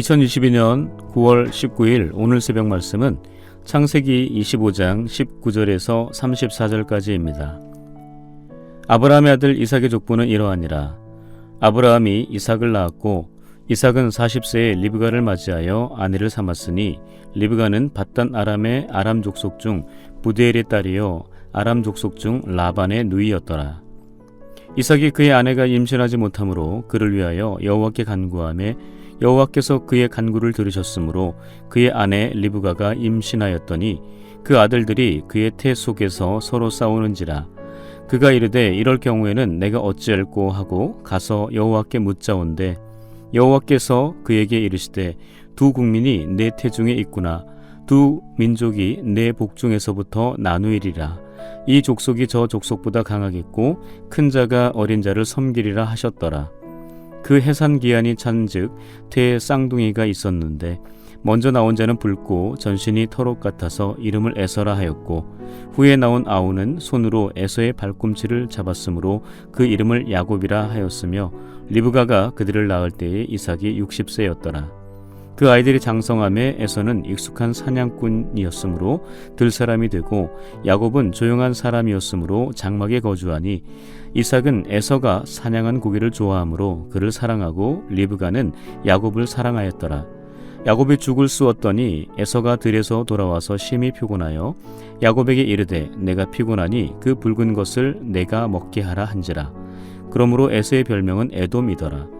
2022년 9월 19일 오늘 새벽 말씀은 창세기 25장 19절에서 34절까지입니다. 아브라함의 아들 이삭의 족보는 이러하니라. 아브라함이 이삭을 낳았고 이삭은 40세에 리브가를 맞이하여 아내를 삼았으니 리브가는 바단 아람의 아람 족속 중 부데엘의 딸이요 아람 족속 중 라반의 누이였더라. 이삭이 그의 아내가 임신하지 못하므로 그를 위하여 여호와께 간구하며 여호와께서 그의 간구를 들으셨으므로 그의 아내 리브가가 임신하였더니 그 아들들이 그의 태 속에서 서로 싸우는지라. 그가 이르되 이럴 경우에는 내가 어찌할꼬 하고 가서 여호와께 묻자온대. 여호와께서 그에게 이르시되 두 국민이 내 태중에 있구나. 두 민족이 내 복중에서부터 나누이리라. 이 족속이 저 족속보다 강하겠고 큰 자가 어린 자를 섬기리라 하셨더라 그 해산 기한이 찬즉 태에 쌍둥이가 있었는데 먼저 나온 자는 붉고 전신이 털옷 같아서 이름을 에서라 하였고 후에 나온 아우는 손으로 에서의 발꿈치를 잡았으므로 그 이름을 야곱이라 하였으며 리브가가 그들을 낳을 때에 이삭이 60세였더라. 그 아이들이 장성함에 에서는 익숙한 사냥꾼이었으므로 들사람이 되고 야곱은 조용한 사람이었으므로 장막에 거주하니 이삭은 에서가 사냥한 고기를 좋아하므로 그를 사랑하고 리브가는 야곱을 사랑하였더라. 야곱이 죽을 쑤었더니 에서가 들에서 돌아와서 심히 피곤하여 야곱에게 이르되 내가 피곤하니 그 붉은 것을 내가 먹게 하라 한지라. 그러므로 에서의 별명은 에돔이더라.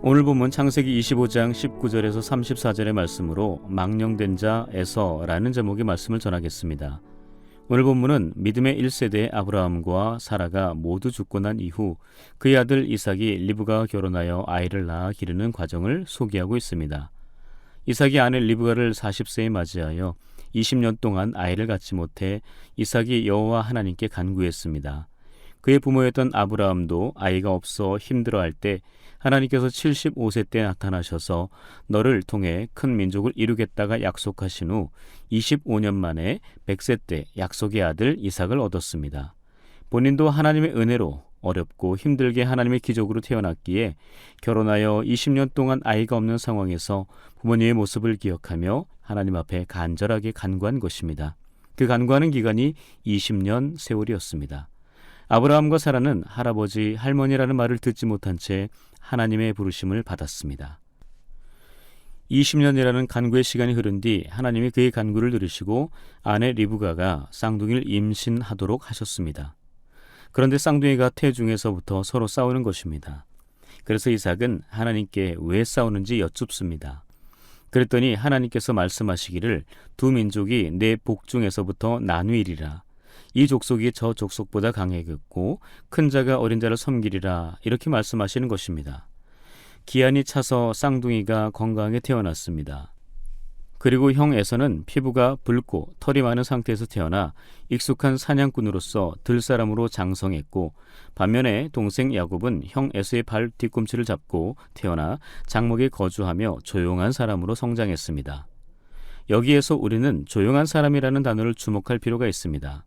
오늘 본문 창세기 25장 19절에서 34절의 말씀으로 망령된 자 에서라는 제목의 말씀을 전하겠습니다. 오늘 본문은 믿음의 1세대 아브라함과 사라가 모두 죽고 난 이후 그의 아들 이삭이 리브가 결혼하여 아이를 낳아 기르는 과정을 소개하고 있습니다. 이삭이 아내 리브가를 40세에 맞이하여 20년 동안 아이를 갖지 못해 이삭이 여호와 하나님께 간구했습니다. 그의 부모였던 아브라함도 아이가 없어 힘들어할 때 하나님께서 75세 때 나타나셔서 너를 통해 큰 민족을 이루겠다가 약속하신 후 25년 만에 100세 때 약속의 아들 이삭을 얻었습니다. 본인도 하나님의 은혜로 어렵고 힘들게 하나님의 기적으로 태어났기에 결혼하여 20년 동안 아이가 없는 상황에서 부모님의 모습을 기억하며 하나님 앞에 간절하게 간구한 것입니다. 그 간구하는 기간이 20년 세월이었습니다. 아브라함과 사라는 할아버지, 할머니라는 말을 듣지 못한 채 하나님의 부르심을 받았습니다. 20년이라는 간구의 시간이 흐른 뒤 하나님이 그의 간구를 들으시고 아내 리브가가 쌍둥이를 임신하도록 하셨습니다. 그런데 쌍둥이가 태중에서부터 서로 싸우는 것입니다. 그래서 이삭은 하나님께 왜 싸우는지 여쭙습니다. 그랬더니 하나님께서 말씀하시기를 두 민족이 내 복중에서부터 나누이리라. 이 족속이 저 족속보다 강해겠고 큰 자가 어린 자를 섬기리라 이렇게 말씀하시는 것입니다. 기한이 차서 쌍둥이가 건강하게 태어났습니다. 그리고 형 에서는 피부가 붉고 털이 많은 상태에서 태어나 익숙한 사냥꾼으로서 들사람으로 장성했고 반면에 동생 야곱은 형 에서의 발 뒤꿈치를 잡고 태어나 장목에 거주하며 조용한 사람으로 성장했습니다. 여기에서 우리는 조용한 사람이라는 단어를 주목할 필요가 있습니다.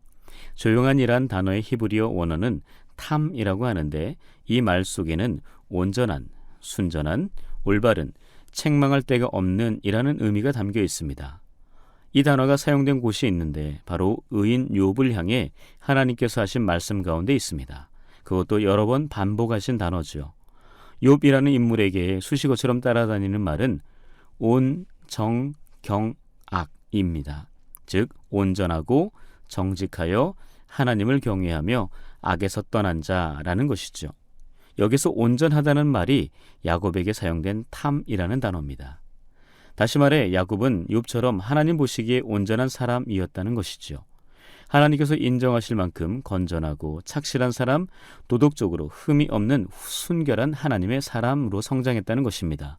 조용한이란 단어의 히브리어 원어는 탐이라고 하는데 이 말 속에는 온전한, 순전한, 올바른, 책망할 데가 없는 이라는 의미가 담겨 있습니다. 이 단어가 사용된 곳이 있는데 바로 의인 욥을 향해 하나님께서 하신 말씀 가운데 있습니다. 그것도 여러 번 반복하신 단어죠. 욥이라는 인물에게 수식어처럼 따라다니는 말은 온, 정, 경, 악입니다. 즉 온전하고 정직하여 하나님을 경외하며 악에서 떠난 자라는 것이죠. 여기서 온전하다는 말이 야곱에게 사용된 탐이라는 단어입니다. 다시 말해 야곱은 욥처럼 하나님 보시기에 온전한 사람이었다는 것이죠. 하나님께서 인정하실 만큼 건전하고 착실한 사람, 도덕적으로 흠이 없는 순결한 하나님의 사람으로 성장했다는 것입니다.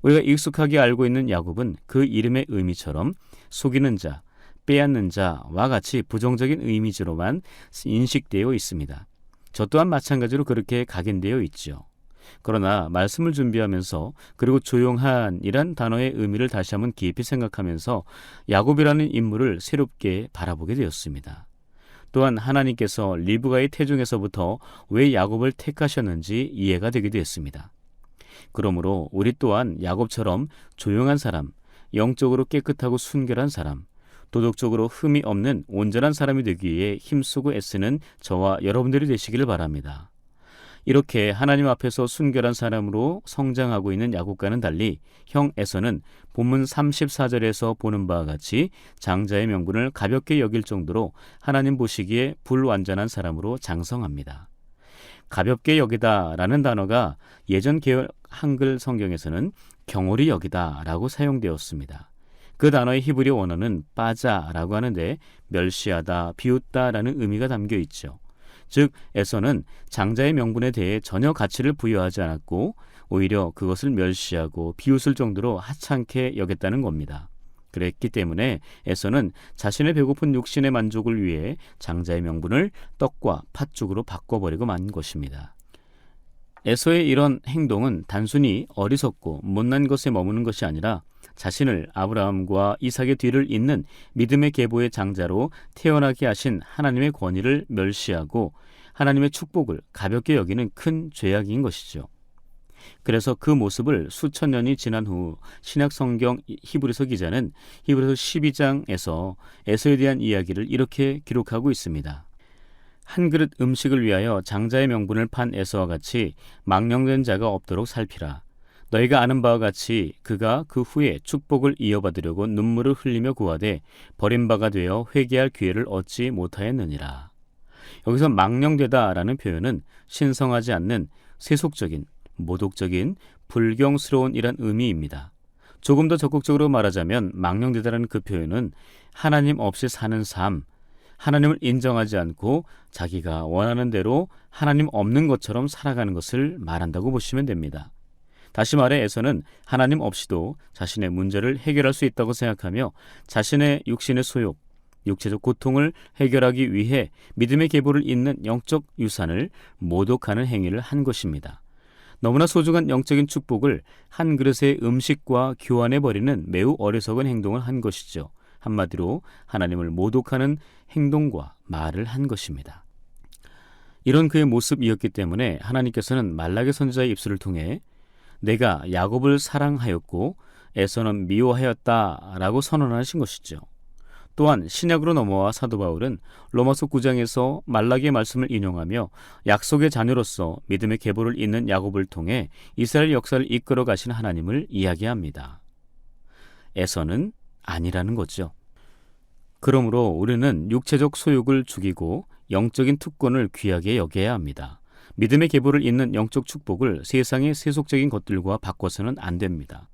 우리가 익숙하게 알고 있는 야곱은 그 이름의 의미처럼 속이는 자, 빼앗는 자와 같이 부정적인 의미지로만 인식되어 있습니다. 저 또한 마찬가지로 그렇게 각인되어 있죠. 그러나 말씀을 준비하면서 그리고 조용한이란 단어의 의미를 다시 한번 깊이 생각하면서 야곱이라는 인물을 새롭게 바라보게 되었습니다. 또한 하나님께서 리브가의 태중에서부터 왜 야곱을 택하셨는지 이해가 되기도 했습니다. 그러므로 우리 또한 야곱처럼 조용한 사람, 영적으로 깨끗하고 순결한 사람, 도덕적으로 흠이 없는 온전한 사람이 되기 위해 힘쓰고 애쓰는 저와 여러분들이 되시기를 바랍니다. 이렇게 하나님 앞에서 순결한 사람으로 성장하고 있는 야곱과는 달리 형 에서는 본문 34절에서 보는 바와 같이 장자의 명분을 가볍게 여길 정도로 하나님 보시기에 불완전한 사람으로 장성합니다. 가볍게 여기다라는 단어가 예전 개혁 한글 성경에서는 경홀히 여기다라고 사용되었습니다. 그 단어의 히브리 원어는 빠자라고 하는데 멸시하다, 비웃다라는 의미가 담겨 있죠. 즉 에서는 장자의 명분에 대해 전혀 가치를 부여하지 않았고 오히려 그것을 멸시하고 비웃을 정도로 하찮게 여겼다는 겁니다. 그랬기 때문에 에서는 자신의 배고픈 육신의 만족을 위해 장자의 명분을 떡과 팥죽으로 바꿔버리고 만 것입니다. 에서의 이런 행동은 단순히 어리석고 못난 것에 머무는 것이 아니라 자신을 아브라함과 이삭의 뒤를 잇는 믿음의 계보의 장자로 태어나게 하신 하나님의 권위를 멸시하고 하나님의 축복을 가볍게 여기는 큰 죄악인 것이죠. 그래서 그 모습을 수천 년이 지난 후 신약 성경 히브리서 기자는 히브리서 12장에서 에서에 대한 이야기를 이렇게 기록하고 있습니다. 한 그릇 음식을 위하여 장자의 명분을 판 에서와 같이 망령된 자가 없도록 살피라. 너희가 아는 바와 같이 그가 그 후에 축복을 이어받으려고 눈물을 흘리며 구하되 버림바가 되어 회개할 기회를 얻지 못하였느니라. 여기서 망령되다라는 표현은 신성하지 않는 세속적인, 모독적인, 불경스러운 이란 의미입니다. 조금 더 적극적으로 말하자면 망령되다라는 그 표현은 하나님 없이 사는 삶, 하나님을 인정하지 않고 자기가 원하는 대로 하나님 없는 것처럼 살아가는 것을 말한다고 보시면 됩니다. 다시 말해 에서는 하나님 없이도 자신의 문제를 해결할 수 있다고 생각하며 자신의 육신의 소욕, 육체적 고통을 해결하기 위해 믿음의 계보를 잇는 영적 유산을 모독하는 행위를 한 것입니다. 너무나 소중한 영적인 축복을 한 그릇의 음식과 교환해 버리는 매우 어리석은 행동을 한 것이죠. 한마디로 하나님을 모독하는 행동과 말을 한 것입니다. 이런 그의 모습이었기 때문에 하나님께서는 말라의 선지자의 입술을 통해 내가 야곱을 사랑하였고 에서는 미워하였다라고 선언하신 것이죠. 또한 신약으로 넘어와 사도 바울은 로마서 9장에서 말라기의 말씀을 인용하며 약속의 자녀로서 믿음의 계보를 잇는 야곱을 통해 이스라엘 역사를 이끌어 가신 하나님을 이야기합니다. 에서는 아니라는 거죠. 그러므로 우리는 육체적 소욕을 죽이고 영적인 특권을 귀하게 여겨야 합니다. 믿음의 계보를 잇는 영적 축복을 세상의 세속적인 것들과 바꿔서는 안 됩니다.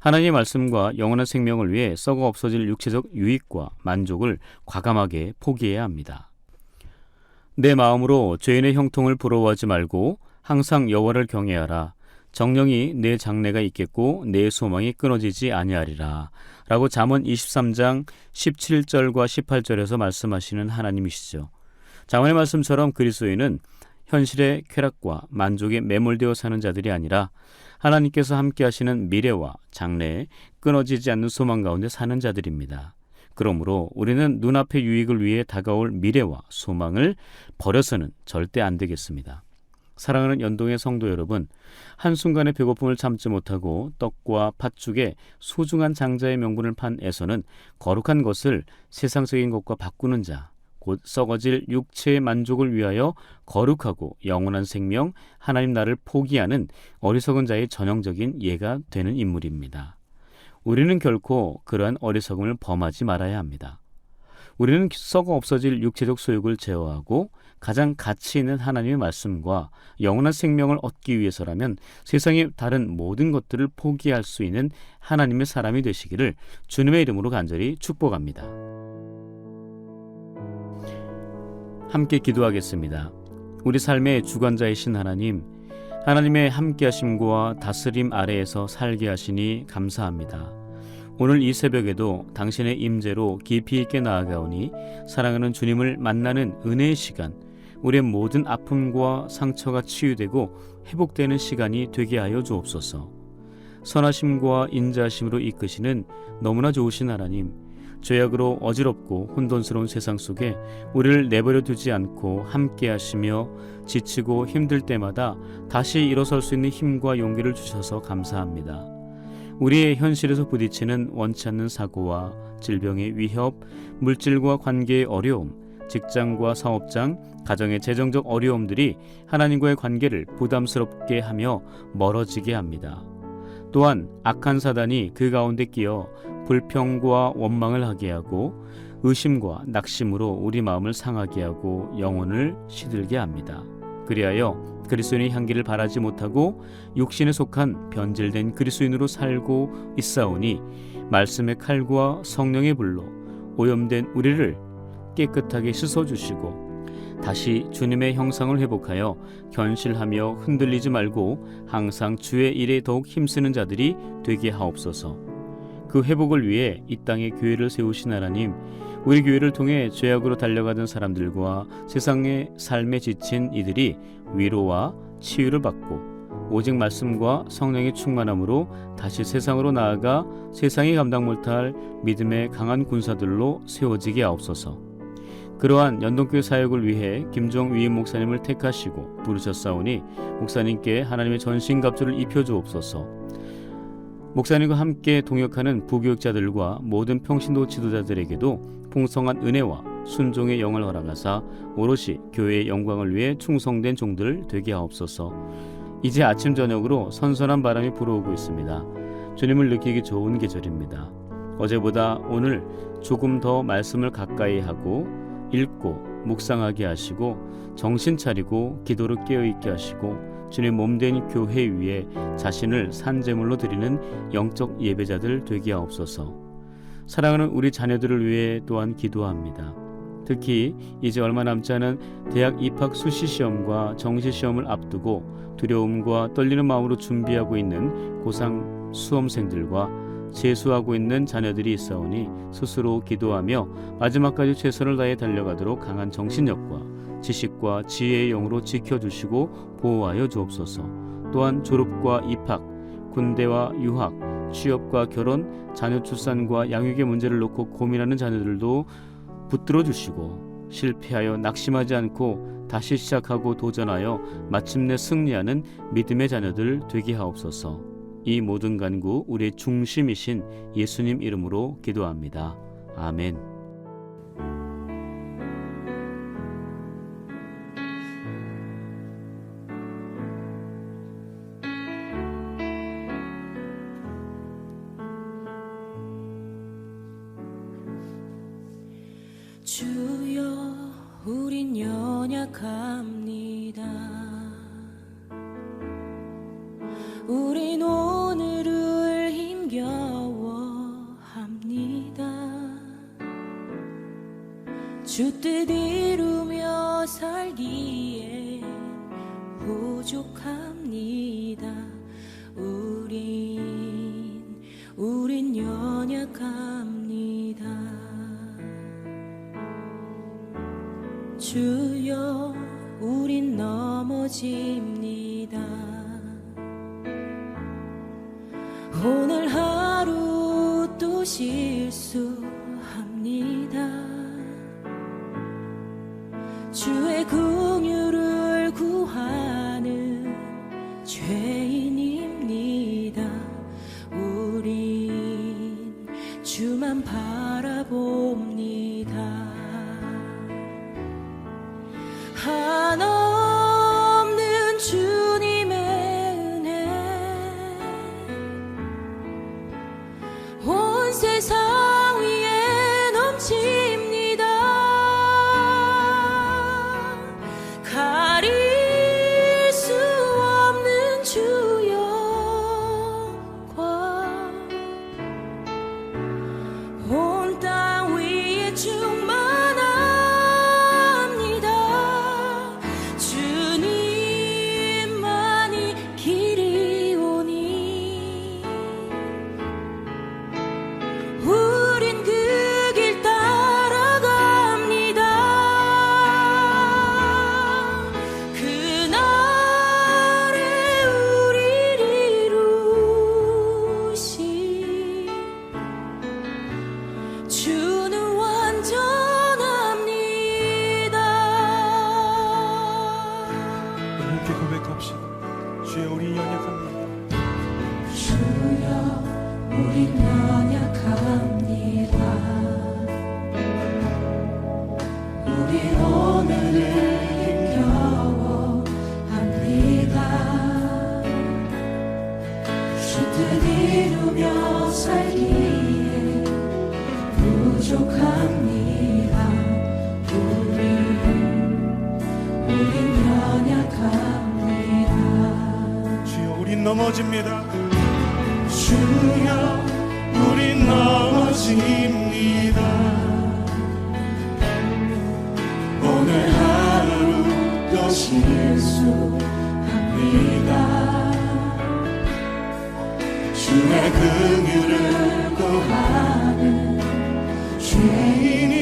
하나님의 말씀과 영원한 생명을 위해 썩어 없어질 육체적 유익과 만족을 과감하게 포기해야 합니다. 내 마음으로 죄인의 형통을 부러워하지 말고 항상 여호와를 경외하라. 정령이 내 장래가 있겠고 내 소망이 끊어지지 아니하리라. 라고 잠언 23장 17절과 18절에서 말씀하시는 하나님이시죠. 자언의 말씀처럼 그리스도인은 현실의 쾌락과 만족에 매몰되어 사는 자들이 아니라 하나님께서 함께 하시는 미래와 장래에 끊어지지 않는 소망 가운데 사는 자들입니다. 그러므로 우리는 눈앞의 유익을 위해 다가올 미래와 소망을 버려서는 절대 안 되겠습니다. 사랑하는 연동의 성도 여러분, 한순간의 배고픔을 참지 못하고 떡과 팥죽에 소중한 장자의 명분을 판 에서는 거룩한 것을 세상적인 것과 바꾸는 자, 곧 썩어질 육체의 만족을 위하여 거룩하고 영원한 생명 하나님 나를 포기하는 어리석은 자의 전형적인 예가 되는 인물입니다. 우리는 결코 그러한 어리석음을 범하지 말아야 합니다. 우리는 썩어 없어질 육체적 소욕을 제어하고 가장 가치 있는 하나님의 말씀과 영원한 생명을 얻기 위해서라면 세상의 다른 모든 것들을 포기할 수 있는 하나님의 사람이 되시기를 주님의 이름으로 간절히 축복합니다. 함께 기도하겠습니다. 우리 삶의 주관자이신 하나님, 하나님의 함께하심과 다스림 아래에서 살게 하시니 감사합니다. 오늘 이 새벽에도 당신의 임재로 깊이 있게 나아가오니 사랑하는 주님을 만나는 은혜의 시간, 우리의 모든 아픔과 상처가 치유되고 회복되는 시간이 되게 하여 주옵소서. 선하심과 인자하심으로 이끄시는 너무나 좋으신 하나님, 죄악으로 어지럽고 혼돈스러운 세상 속에 우리를 내버려 두지 않고 함께 하시며 지치고 힘들 때마다 다시 일어설 수 있는 힘과 용기를 주셔서 감사합니다. 우리의 현실에서 부딪히는 원치 않는 사고와 질병의 위협, 물질과 관계의 어려움, 직장과 사업장, 가정의 재정적 어려움들이 하나님과의 관계를 부담스럽게 하며 멀어지게 합니다. 또한 악한 사단이 그 가운데 끼어 불평과 원망을 하게 하고 의심과 낙심으로 우리 마음을 상하게 하고 영혼을 시들게 합니다. 그리하여 그리스도인의 향기를 바라지 못하고 육신에 속한 변질된 그리스도인으로 살고 있사오니 말씀의 칼과 성령의 불로 오염된 우리를 깨끗하게 씻어 주시고 다시 주님의 형상을 회복하여 견실하며 흔들리지 말고 항상 주의 일에 더욱 힘쓰는 자들이 되게 하옵소서. 그 회복을 위해 이 땅에 교회를 세우신 하나님, 우리 교회를 통해 죄악으로 달려가던 사람들과 세상의 삶에 지친 이들이 위로와 치유를 받고 오직 말씀과 성령의 충만함으로 다시 세상으로 나아가 세상이 감당 못할 믿음의 강한 군사들로 세워지게 하옵소서. 그러한 연동교회 사역을 위해 김종 위임 목사님을 택하시고 부르셨사오니 목사님께 하나님의 전신 갑주를 입혀 주옵소서. 목사님과 함께 동역하는 부교육자들과 모든 평신도 지도자들에게도 풍성한 은혜와 순종의 영을 허락하사 오롯이 교회의 영광을 위해 충성된 종들 되게 하옵소서. 이제 아침 저녁으로 선선한 바람이 불어오고 있습니다. 주님을 느끼기 좋은 계절입니다. 어제보다 오늘 조금 더 말씀을 가까이 하고 읽고 묵상하게 하시고 정신 차리고 기도를 깨어 있게 하시고 주님 몸된 교회 위에 자신을 산제물로 드리는 영적 예배자들 되게 하옵소서. 사랑하는 우리 자녀들을 위해 또한 기도합니다. 특히 이제 얼마 남지 않은 대학 입학 수시 시험과 정시 시험을 앞두고 두려움과 떨리는 마음으로 준비하고 있는 고상 수험생들과 재수하고 있는 자녀들이 있사오니 스스로 기도하며 마지막까지 최선을 다해 달려가도록 강한 정신력과 지식과 지혜의 영으로 지켜주시고 보호하여 주옵소서. 또한 졸업과 입학, 군대와 유학, 취업과 결혼, 자녀 출산과 양육의 문제를 놓고 고민하는 자녀들도 붙들어 주시고 실패하여 낙심하지 않고 다시 시작하고 도전하여 마침내 승리하는 믿음의 자녀들 되게 하옵소서. 이 모든 간구 우리의 중심이신 예수님 이름으로 기도합니다. 아멘. 주여 우린 연약합니다 넘어집니다. 오늘 하루 또 실수합니다. 주의 긍 온세 넘어집니다. 주여 우린 넘어집니다. 오늘 하루 또 실수합니다 주의 긍휼을 구하는 죄인입